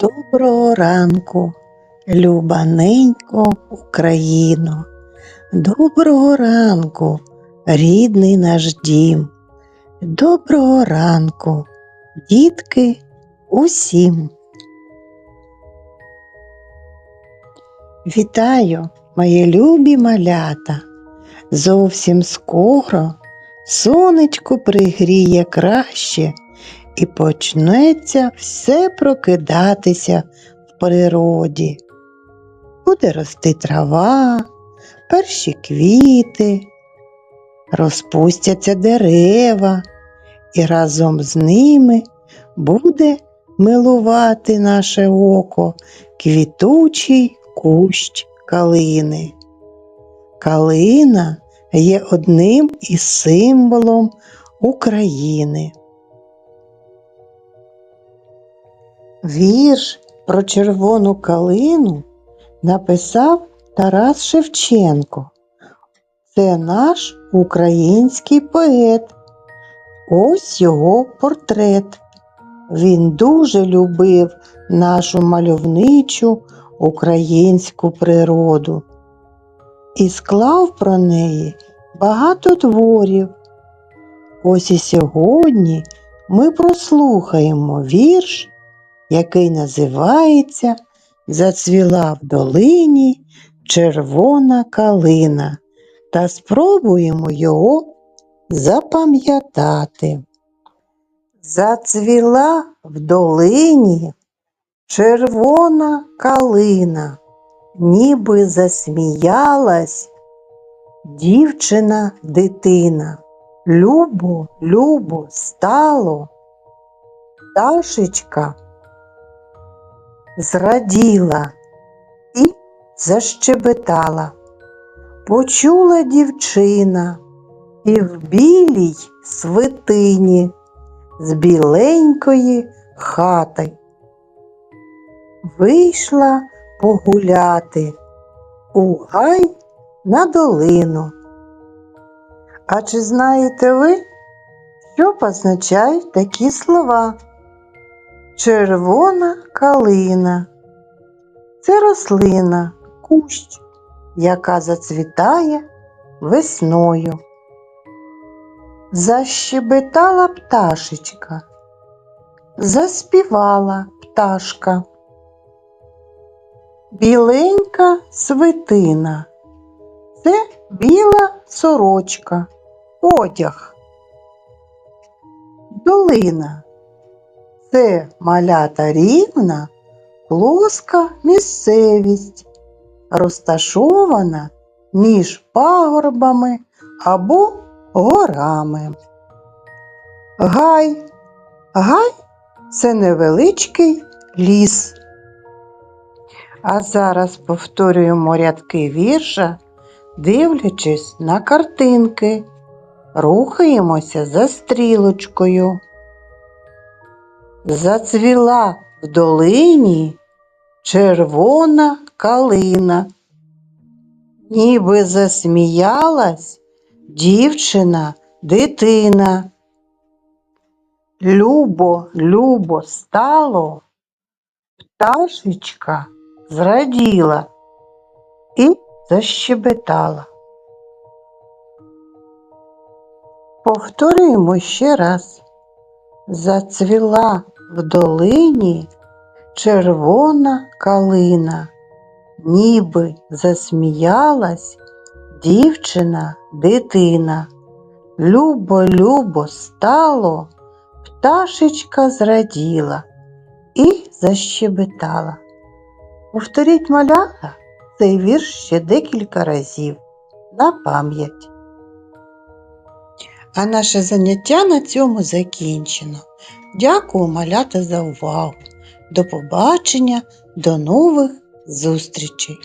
Доброго ранку, любаненько Україно. Доброго ранку, рідний наш дім. Доброго ранку, дітки, усім. Вітаю, мої любі малята. Зовсім скоро сонечко пригріє краще і почнеться все прокидатися в природі. Буде рости трава, перші квіти, розпустяться дерева, і разом з ними буде милувати наше око квітучий кущ калини. Калина є одним із символом України. Вірш про червону калину написав Тарас Шевченко. Це наш український поет. Ось його портрет. Він дуже любив нашу мальовничу українську природу і склав про неї багато творів. Ось і сьогодні ми прослухаємо вірш який називається Зацвіла в долині червона калина, та спробуємо його запам'ятати. Зацвіла в долині червона калина, ніби засміялась дівчина дитина. Любо, любо стало, пташечка зраділа і защебетала. Почула дівчина і в білій свитині з біленької хати. Вийшла погуляти у гай на долину. А чи знаєте ви, що позначають такі слова? Червона калина. Це рослина, кущ, яка зацвітає весною. Защебетала пташечка, заспівала пташка. Біленька свитина. Це біла сорочка, одяг. Долина це малята рівна, плоска місцевість, розташована між пагорбами або горами. Гай. Гай це невеличкий ліс. А зараз повторюємо рядки вірша, дивлячись на картинки. Рухаємося за стрілочкою. Зацвіла в долині червона калина, ніби засміялась дівчина дитина. Любо, любо стало, пташечка зраділа і защебетала. Повторюємо ще раз. Зацвіла в долині червона калина, ніби засміялась дівчина дитина. Любо, любо стало, пташечка зраділа і защебетала. Повторіть малята цей вірш ще декілька разів на пам'ять. А наше заняття на цьому закінчено. Дякую, малята, за увагу. До побачення, до нових зустрічей!